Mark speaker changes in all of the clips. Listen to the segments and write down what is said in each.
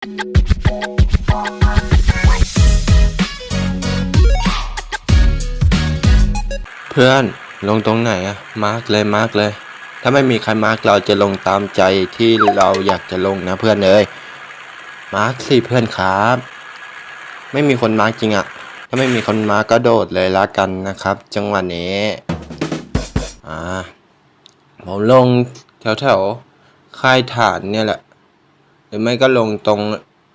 Speaker 1: เพื่อนลงตรงไหนอะมาร์กเลยมาร์กเลย ถ้าไม่มีใครมาร์กเราจะลงตามใจที่เราอยากจะลงนะเพื่อนเอ้ยมาร์กสิเพื่อนครับ ไม่มีคนมาร์กจริงอะถ้าไม่มีคนมาร์กก็โดดเลยละกันนะครับ จังหวะนี้อ่าผมลงแถวแถวค่ายฐานเนี่ยแหละ หรือไม่ก็ลงตรง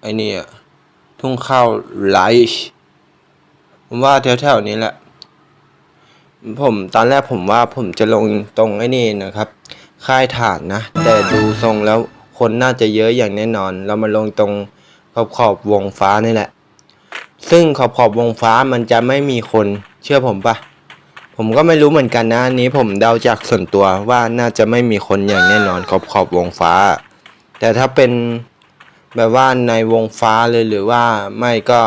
Speaker 1: ไอ้นี่อะทุ่งข้าวไลท์ผมว่าแถวๆนี้แหละ ผมตอนแรกผมว่าผมจะลงตรงไอ้นี่นะครับ ค่ายฐานนะ แต่ดูทรงแล้วคนน่าจะเยอะอย่างแน่นอน เรามาลงตรงขอบขอบวงฟ้านี่แหละ ซึ่งขอบขอบวงฟ้ามันจะไม่มีคนเชื่อผมปะผมก็ไม่รู้เหมือนกันนะอันนี้ผมเดาจากส่วนตัวว่าน่าจะไม่มีคนอย่างแน่นอนขอบขอบวงฟ้า แต่ถ้าเป็นแบบว่าในวงฟ้าเลยหรือว่าไม่ก็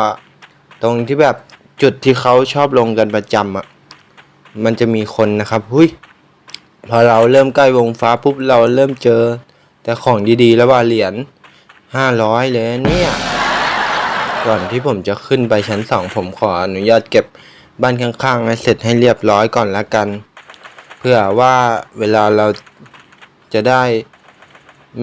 Speaker 1: ตรงที่แบบจุดที่เขาชอบลงกันประจำอะมันจะมีคนนะครับหุยพอเราเริ่มใกล้วงฟ้าปุ๊บเราเริ่มเจอ แต่ของดีๆ แล้วว่าเหรียญห้าร้อยเลยเนี่ย ก่อนที่ผมจะขึ้นไปชั้นสองผมขออนุญาตเก็บบ้านข้างๆให้เสร็จให้เรียบร้อยก่อนละกัน เพื่อว่าเวลาเราจะได้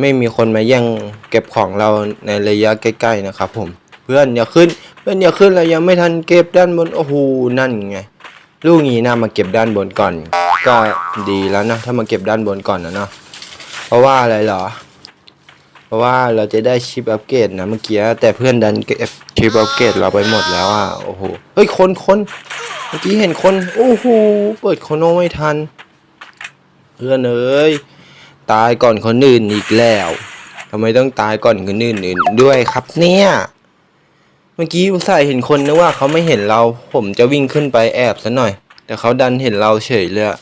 Speaker 1: ไม่มีคนมาแย่งเก็บของเราในระยะใกล้ๆนะครับ ผม เพื่อนอย่าขึ้น เพื่อนอย่าขึ้นเรายังไม่ทันเก็บด้านบนโอ้โหนั่นไงลูกนี้นะมาเก็บด้านบนก่อน ก็ดีแล้วนะ ถ้ามาเก็บด้านบนก่อนนะเนาะเพราะว่าอะไรเหรอ เพราะว่าเราจะได้ชิปอัปเกรดนะเมื่อกี้แต่เพื่อนดันเก็บชิปอัปเกรดเราไปหมดแล้วอะโอ้โหเฮ้ยคนคนเมื่อกี้เห็นคน โอ้โหเปิดโคโนไม่ทัน เพื่อนเอ้ย ตายก่อนคนอื่นอีกแล้วทำไมต้องตายก่อนคนอื่นอื่นด้วยครับเนี่ย เมื่อกี้อุตส่าห์เห็นคนนึกว่าเขาไม่เห็นเรา ผมจะวิ่งขึ้นไปแอบซะหน่อย แต่เขาดันเห็นเราเฉยเลยอะ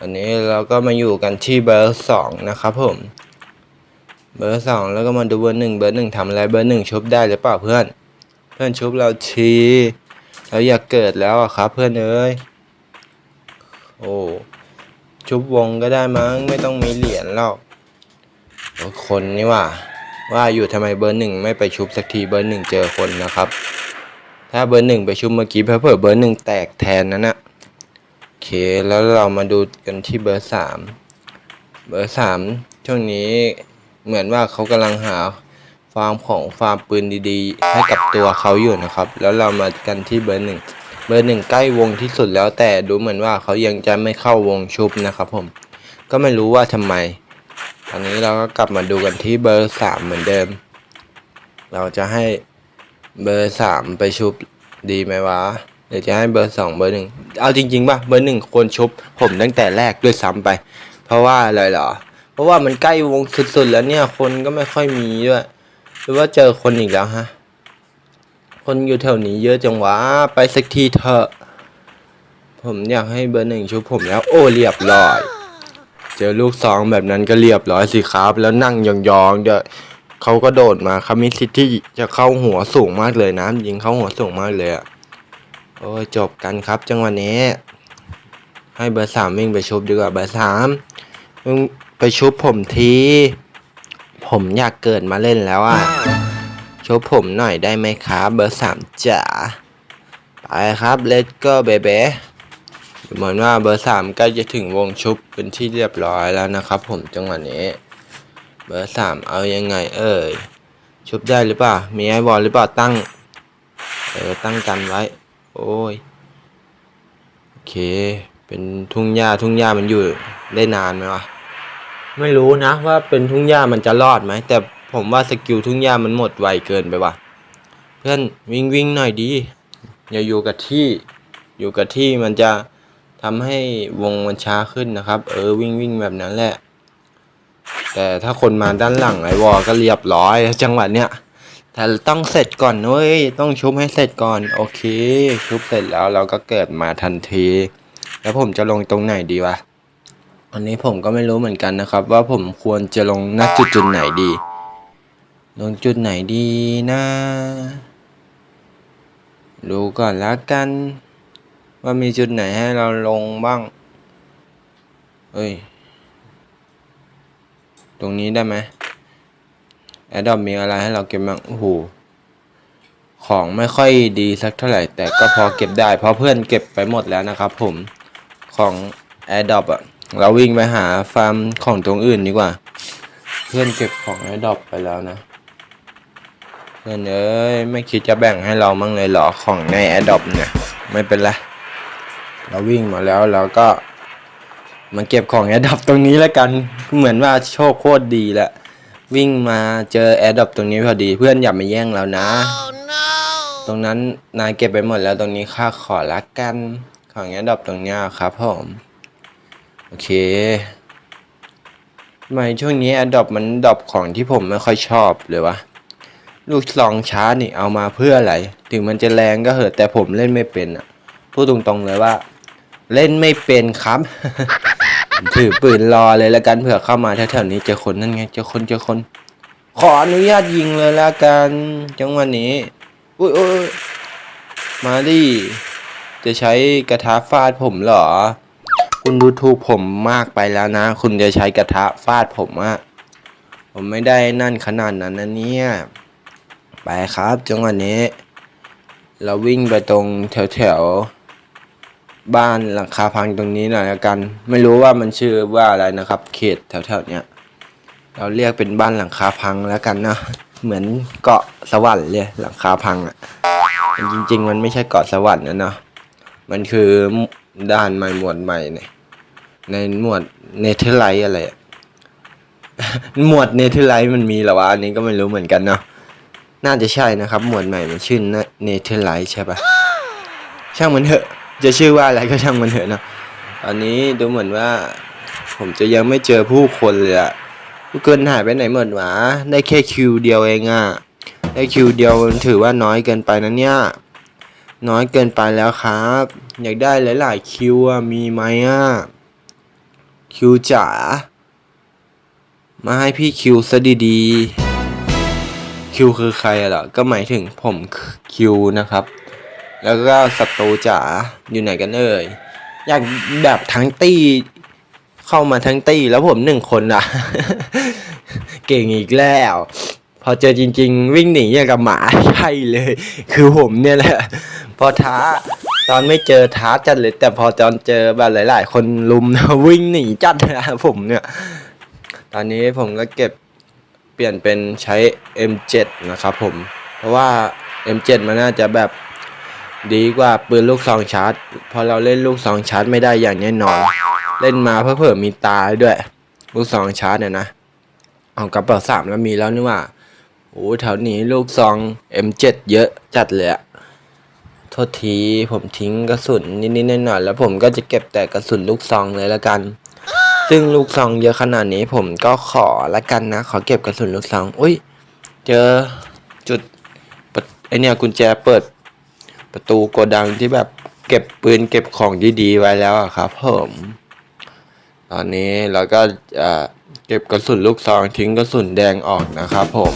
Speaker 1: อันนี้เราก็มาอยู่กันที่เบอร์สองนะครับผม เบอร์สองแล้วก็มาดูเบอร์หนึ่งเบอร์หนึ่งทำอะไรเบอร์หนึ่งชุบได้หรือเปล่าเพื่อน เพื่อนชุบเราทีเราอยากเกิดแล้วอะครับ เพื่อนเอ้ยโอ้ ชุบวงก็ได้มั้งไม่ต้องมีเหรียญหรอกคนนี่ว่า ว่าอยู่ทำไมเบอร์หนึ่งไม่ไปชุบสักทีเบอร์หนึ่งเจอคนนะครับ ถ้าเบอร์หนึ่งไปชุบเมื่อกี้เผื่อๆเบอร์หนึ่งแตกแทนนั่นนะโอเคแล้วเรามาดูกันที่เบอร์สามเบอร์สามช่วงนี้เหมือนว่าเขากำลังหาฟาร์มของฟาร์มปืนดีๆ ให้กับตัวเขาอยู่นะครับ แล้วเรามากันที่เบอร์หนึ่ง เบอร์หนึ่งใกล้วงที่สุดแล้วแต่ดูเหมือนว่าเขายังจะไม่เข้าวงชุบนะครับผม ก็ไม่รู้ว่าทำไม ตอนนี้เราก็กลับมาดูกันที่เบอร์สามเหมือนเดิม เราจะให้เบอร์สามไปชุบดีไหมวะเดี๋ยวจะให้เบอร์สองเบอร์หนึ่งเอาจริงๆป่ะเบอร์หนึ่งควรชุบผมตั้งแต่แรกด้วยซ้ำไป เพราะว่าอะไรเหรอ เพราะว่ามันใกล้วงสุดๆแล้วเนี่ยคนก็ไม่ค่อยมีด้วยหรือว่าเจอคนอีกแล้วฮะ คนอยู่แถวนี้เยอะจังวะ ไปสักทีเถอะ ผมอยากให้เบอร์หนึ่งชุบผมแล้ว โอ้เรียบร้อย เจอลูกสองแบบนั้นก็เรียบร้อยสิครับ แล้วนั่งยองๆเดี๋ยวเขาก็โดดมาเขามีสิทธิ์ที่จะเข้าหัวสูงมากเลยนะยิงเข้าหัวสูงมากเลยอะโอ้ยจบกันครับ จังหวะนี้ ให้เบอร์สามวิ่งไปชุบดีกว่าเบอร์สามมึงไปชุบผมที ผมอยากเกิดมาเล่นแล้วอะ ชุบผมหน่อยได้ไหมครับเบอร์สามจ๋าไปครับเลตก็เบเบเหมือนว่าเบอร์สามใกล้จะถึงวงชุบเป็นที่เรียบร้อยแล้วนะครับ ผมจังหวะนี้ เบอร์สามเอายังไง เอ่ยชุบได้หรือเปล่ามีไอวอลหรือเปล่าตั้งเออตั้งกันไว้ โอ้ยโอเค เป็นทุ่งหญ้าทุ่งหญ้ามันอยู่ได้นานไหมวะไม่รู้นะว่าเป็นทุ่งหญ้ามันจะรอดไหมแต่ ผมว่าสกิลทุ่งหญ้ามันหมดไวเกินไปว่ะ เพื่อนวิ่งวิ่งหน่อยดีอย่าอยู่กับที่อยู่กับที่มันจะทำให้วงมันช้าขึ้นนะครับ เออวิ่งวิ่งแบบนั้นแหละ แต่ถ้าคนมาด้านหลังไอวอก็เรียบร้อยจังหวะเนี้ยแต่ต้องเสร็จก่อนเว้ยต้องชุบให้เสร็จก่อน โอเค ชุบเสร็จแล้วเราก็เกิดมาทันที แล้วผมจะลงตรงไหนดีวะอันนี้ผมก็ไม่รู้เหมือนกันนะครับ ว่าผมควรจะลงณจุดจุดไหนดี ลงจุดไหนดีนะดูก่อนละกัน ว่ามีจุดไหนให้เราลงบ้าง เอ้ย ตรงนี้ได้ไหมแอดดอปมีอะไรให้เราเก็บบ้าง โอ้โห ของไม่ค่อยดีสักเท่าไหร่ แต่ก็พอเก็บได้ เพราะเพื่อนเก็บไปหมดแล้วนะครับผมของแอดดอปอะ เราวิ่งไปหาฟาร์มของตรงอื่นดีกว่า เพื่อนเก็บของแอดดอปไปแล้วนะ เพื่อนเอ้ยไม่คิดจะแบ่งให้เรามั่งเลยเหรอของในแอดดอปเนี่ย ไม่เป็นไรเราวิ่งมาแล้วเราก็มาเก็บของแอดดอปตรงนี้แล้วกันเหมือนว่าโชคโคตรดีแหละวิ่งมาเจอแอดดอปตรงนี้พอดีเพื่อนอย่ามาแย่งเรานะตรงนั้นนายเก็บไปหมดแล้วตรงนี้ข้าขอละกันของแอดดอปตรงเนี้ยครับผมโอเคทำไมช่วงนี้แอดดอปมันดรอปของที่ผมไม่ค่อยชอบเลยวะ ลูกซองช้านี่เอามาเพื่ออะไร ถึงมันจะแรงก็เหอะแต่ผมเล่นไม่เป็นอะ พูดตรงๆเลยว่า เล่นไม่เป็นครับ ถือปืนรอเลยแล้วกันเผื่อเข้ามาแถวๆนี้เจอคนนั่นไงเจอคนเจอคน ขออนุญาตยิงเลยแล้วกันจังหวะนี้ อุ้ยอุ้ยมาดิจะใช้กระทะฟาดผมเหรอ คุณดูถูกผมมากไปแล้วนะ คุณจะใช้กระทะฟาดผมอะผมไม่ได้นั่นขนาดนั้นนะเนี่ย ไปครับจังหวะนี้ เราวิ่งไปตรงแถวแถวๆบ้านหลังคาพังตรงนี้หน่อยละกัน ไม่รู้ว่ามันชื่อว่าอะไรนะครับ เขตแถวๆเนี้ยเราเรียกเป็นบ้านหลังคาพังแล้วกันนะเหมือนเกาะสวรรค์เลยหลังคาพังอะ่ะจริง ๆ มันไม่ใช่เกาะสวรรค์นะเนาะมันคือด้านใหม่หมวดใหม่เนี่ยในหมวดเนเธอร์ไลท์อะไรหมวดเนเธอร์ไลท์มันมีหรอวะอันนี้ก็ไม่รู้เหมือนกันเนาะ น่าจะใช่นะครับ หมวดใหม่มันชื่อเนเธอร์ไลท์ใช่ปะช่างมันเถอะ จะชื่อว่าอะไรก็ช่างมันเถอะเนาะตอนนี้ดูเหมือนว่า ผมจะยังไม่เจอผู้คนเลยอะผู้คนหายไปไหนหมดวะได้แค่คิวเดียวเองอะได้คิวเดียวมันถือว่าน้อยเกินไปนะเนี่ย น้อยเกินไปแล้วครับ อยากได้หลายๆคิวอะมีไหมอะคิวจ๋ามาให้พี่คิวซะดีๆ คิวคือใครอะเหรอ ก็หมายถึงผมคิวนะครับ แล้วก็ศัตรูจ๋าอยู่ไหนกันเอ่ย อยากแบบทั้งตี้เข้ามาทั้งตี้แล้วผมหนึ่งคนอะเก่งอีกแล้ว พอเจอจริง ๆ วิ่งหนีอย่างกับหมาใช่เลย คือผมเนี่ยแหละ พอท้าตอนไม่เจอท้าจัดเลย แต่พอตอนเจอแบบหลาย ๆ คนลุมนะวิ่งหนีจัดนะผมเนี่ย ตอนนี้ผมก็เก็บ เปลี่ยนเป็นใช้ M7 นะครับผม เพราะว่า M7 มันน่าจะแบบดีกว่าปืนลูกซองชาร์จเพอเราเล่นลูกซองชาร์จไม่ได้อย่างแน่นอน เล่นมาเพื่อเผื่อมีตายด้วย ลูกซองชาร์จเนี่ยนะเอากระเป๋าสามแล้วมีแล้วนี่ว่าโอ้แถวนี้ลูกซอง M7 เยอะจัดเลยอะโทษทีผมทิ้งกระสุนนิดๆหน่อยๆแล้วผมก็จะเก็บแต่กระสุนลูกซองเลยละกัน ซึ่งลูกซองเยอะขนาดนี้ผมก็ขอละกันนะ ขอเก็บกระสุนลูกซองอุ้ย เจอจุดไอเนี่ยกุญแจเปิดประตูโกดังที่แบบเก็บปืนเก็บของดีๆไว้แล้วอะครับผมตอนนี้เราก็จะเก็บกระสุนลูกซองทิ้งกระสุนแดงออกนะครับผม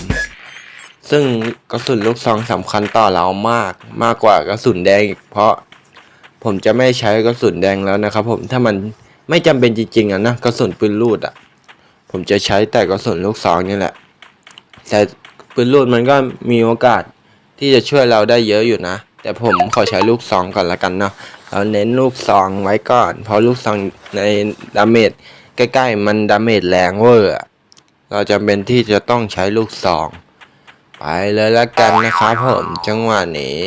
Speaker 1: ซึ่งกระสุนลูกซองสำคัญต่อเรามากมากกว่ากระสุนแดงอีกเพราะผมจะไม่ใช้กระสุนแดงแล้วนะครับผมถ้ามัน ไม่จำเป็นจริงๆอะนะกระสุนปืนลูดอะ ผมจะใช้แต่กระสุนลูกซองนี่แหละ แต่ปืนลูดมันก็มีโอกาสที่จะช่วยเราได้เยอะอยู่นะ แต่ผมขอใช้ลูกซองก่อนละกันเนาะเราเน้นลูกซองไว้ก่อน เพราะลูกซองในดาเมจใกล้ๆ มันดาเมจแรงเวอร์เราจำเป็นที่จะต้องใช้ลูกซอง ไปเลยละกันนะครับผมจังหวะนี้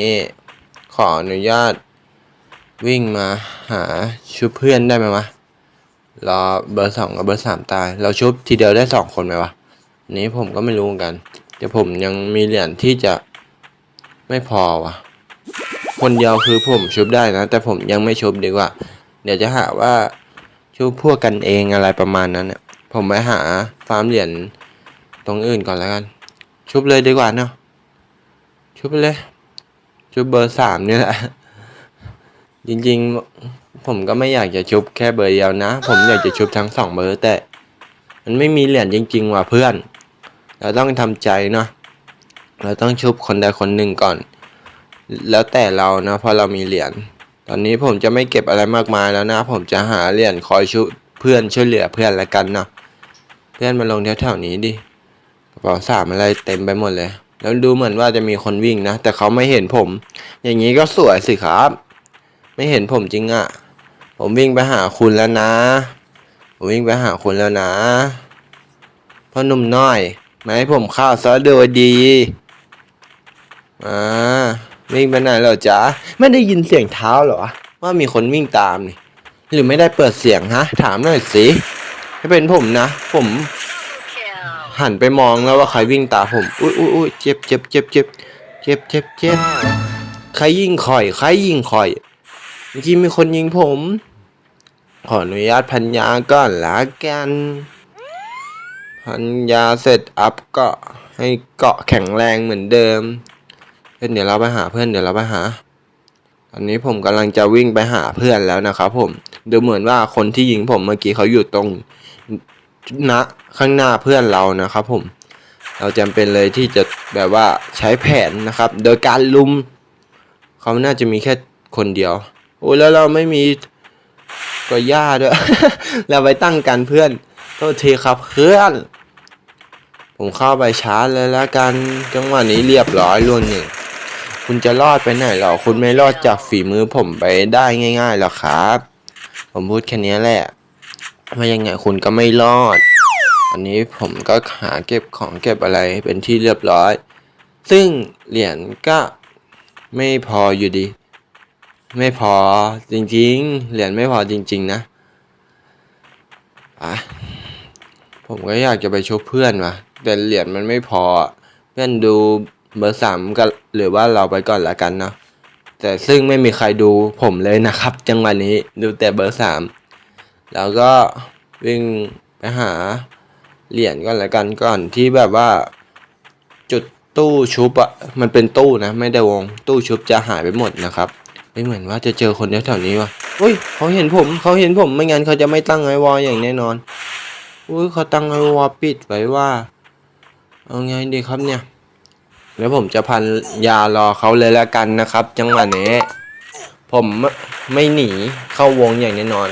Speaker 1: ขออนุญาตวิ่งมาหาชุบเพื่อนได้ไหมวะ รอเบอร์สองกับเบอร์สามตาย เราชุบทีเดียวได้สองคนไหมวะ นี้ผมก็ไม่รู้เหมือนกันแต่ผมยังมีเหรียญที่จะไม่พอวะคนเดียวคือผมชุบได้นะ แต่ผมยังไม่ชุบดีกว่า เดี๋ยวจะหาว่าชุบพวกกันเองอะไรประมาณนั้นเนี่ยผมไปหาฟาร์มเหรียญตรงอื่นก่อนแล้วกัน ชุบเลยดีกว่าเนาะชุบไปเลยชุบเบอร์สามนี่แหละจริงๆ ผมก็ไม่อยากจะชุบแค่เบอร์เดียวนะ ผมอยากจะชุบทั้งสองเบอร์แต่ มันไม่มีเหรียญจริง ๆ ว่ะเพื่อน เราต้องทำใจเนาะเราต้องชุบคนใดคนหนึ่งก่อน แล้วแต่เรานะเพราะเรามีเหรียญตอนนี้ผมจะไม่เก็บอะไรมากมายแล้วนะ ผมจะหาเหรียญคอยชุบเพื่อนช่วยเหลือเพื่อนละกันเนาะเพื่อนมาลงแถวๆนี้ดิกระเป๋าสามอะไรเต็มไปหมดเลย แล้วดูเหมือนว่าจะมีคนวิ่งนะ แต่เขาไม่เห็นผม อย่างนี้ก็สวยสิครับ ไม่เห็นผมจริงอะ่ะ ผมวิ่งไปหาคุณแล้วนะ ผมวิ่งไปหาคุณแล้วนะพ่อหนุ่มน้อยมาให้ผมข้าวซะโดยดีอ่าวิ่งไปไหนเหรอจ๊ะไม่ได้ยินเสียงเท้าเหรอ ว่ามีคนวิ่งตามนี่ หรือไม่ได้เปิดเสียงฮะ ถามหน่อยสิถ้าเป็นผมนะ ผมหันไปมองแล้วว่าใครวิ่งตามผม อุ้ยอุ้ยอุ้ยเจ็บเจ็บเจ็บเจ็บเจ็บเจ็บเจ็บใครยิงข่อย ใครยิงข่อย เมื่อกี้มีคนยิงผม ขออนุญาตพันยาก่อนละกัน พันยาเสร็จอัพก็ให้เกาะแข็งแรงเหมือนเดิม เพื่อนเดี๋ยวเราไปหาเพื่อนเดี๋ยวเราไปหา ตอนนี้ผมกำลังจะวิ่งไปหาเพื่อนแล้วนะครับผม ดูเหมือนว่าคนที่ยิงผมเมื่อกี้เขาอยู่ตรงณข้างหน้าเพื่อนเรานะครับผม เราจำเป็นเลยที่จะแบบว่าใช้แผนนะครับ โดยการลุม เขาน่าจะมีแค่คนเดียว โอ้แล้วเราไม่มี ก็ย่าด้วยเราไปตั้งกันเพื่อนโทษทีครับเพื่อน ผมเข้าไปชาร์จเลยแล้วกันจังหวะนี้เรียบร้อยล่วงหนึ่งคุณจะรอดไปไหนหรอ คุณไม่รอดจากฝีมือผมไปได้ง่ายๆหรอกครับ ผมพูดแค่นี้แหละว่ายังไงคุณก็ไม่รอด อันนี้ผมก็หาเก็บของเก็บอะไรเป็นที่เรียบร้อย ซึ่งเหรียญก็ไม่พออยู่ดี ไม่พอจริงๆ เหรียญไม่พอจริง ๆ นะอะผมก็อยากจะไปชุบเพื่อนว่ะ แต่เหรียญมันไม่พอ เพื่อนดูเบอร์สามก็หรือว่าเราไปก่อนละกันเนาะแต่ซึ่งไม่มีใครดูผมเลยนะครับ จังหวะนี้ดูแต่เบอร์สามแล้วก็วิ่งไปหาเหรียญก่อนละกันก่อนที่แบบว่า จุดตู้ชุบอะมันเป็นตู้นะ ไม่ได้วงตู้ชุบจะหายไปหมดนะครับ ไม่เหมือนว่าจะเจอคนแถวๆนี้วะอุ้ยเขาเห็นผมเขาเห็นผมไม่งั้นเขาจะไม่ตั้งไอวอลอย่างแน่นอนอุ้ยเขาตั้งไอวอลปิดไว้ว่า เอาไงดีครับเนี่ย แล้วผมจะพันยารอเขาเลยแล้วกันนะครับ จังหวะนี้ผมไม่หนีเข้าวงอย่างแน่นอน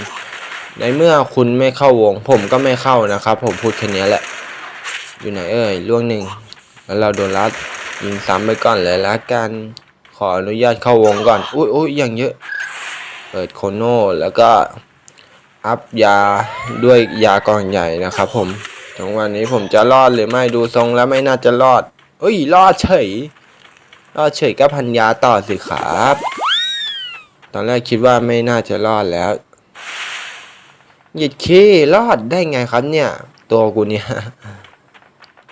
Speaker 1: ในเมื่อคุณไม่เข้าวง ผมก็ไม่เข้านะครับ ผมพูดแค่นี้แหละ อยู่ไหนเอ่ยล่วงหนึ่งแล้วเราโดนรัดยิงซ้ำไปก่อนเลยละกัน ขออนุญาตเข้าวงก่อน อุ้ยอุ้ยอย่างเยอะ เปิดโคโน่แล้วก็อัพยาด้วยยากองใหญ่นะครับผมจังวะนี้ผมจะรอดหรือไม่ดูทรงแล้วไม่น่าจะรอดเอ้ย รอดเฉย รอดเฉยก็พันยาต่อสิครับ ตอนแรกคิดว่าไม่น่าจะรอดแล้ว หยิดขี้รอดได้ไงครับเนี่ย ตัวกูเนี่ย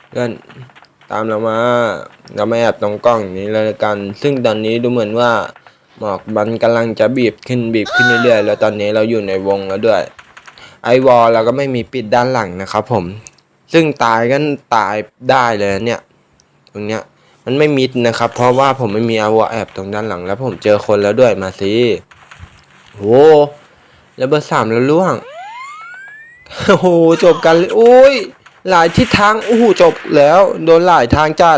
Speaker 1: เพื่อน ตามเรามา เราม่แอบตรงกล้องนี้เลยกัน ซึ่งตอนนี้ดูเหมือนว่าหมอกมันกำลังจะบีบขึ้นบีบขึ้นเรื่อยๆ แล้วตอนนี้เราอยู่ในวงแล้วด้วย ไอวอลเราก็ไม่มีปิดด้านหลังนะครับผม ซึ่งตายกันตายได้เลยเนี่ย ตรงเนี้ย มันไม่มิดนะครับ เพราะว่าผมไม่มีอวอแอบตรงด้านหลัง แล้วผมเจอคนแล้วด้วยมาสิโหแล้วเบอร์สามแล้วล่วง โอ้โหจบกันเลยโอ้ย หลายทิศทางอู้จบแล้ว โดนหลายทางจัด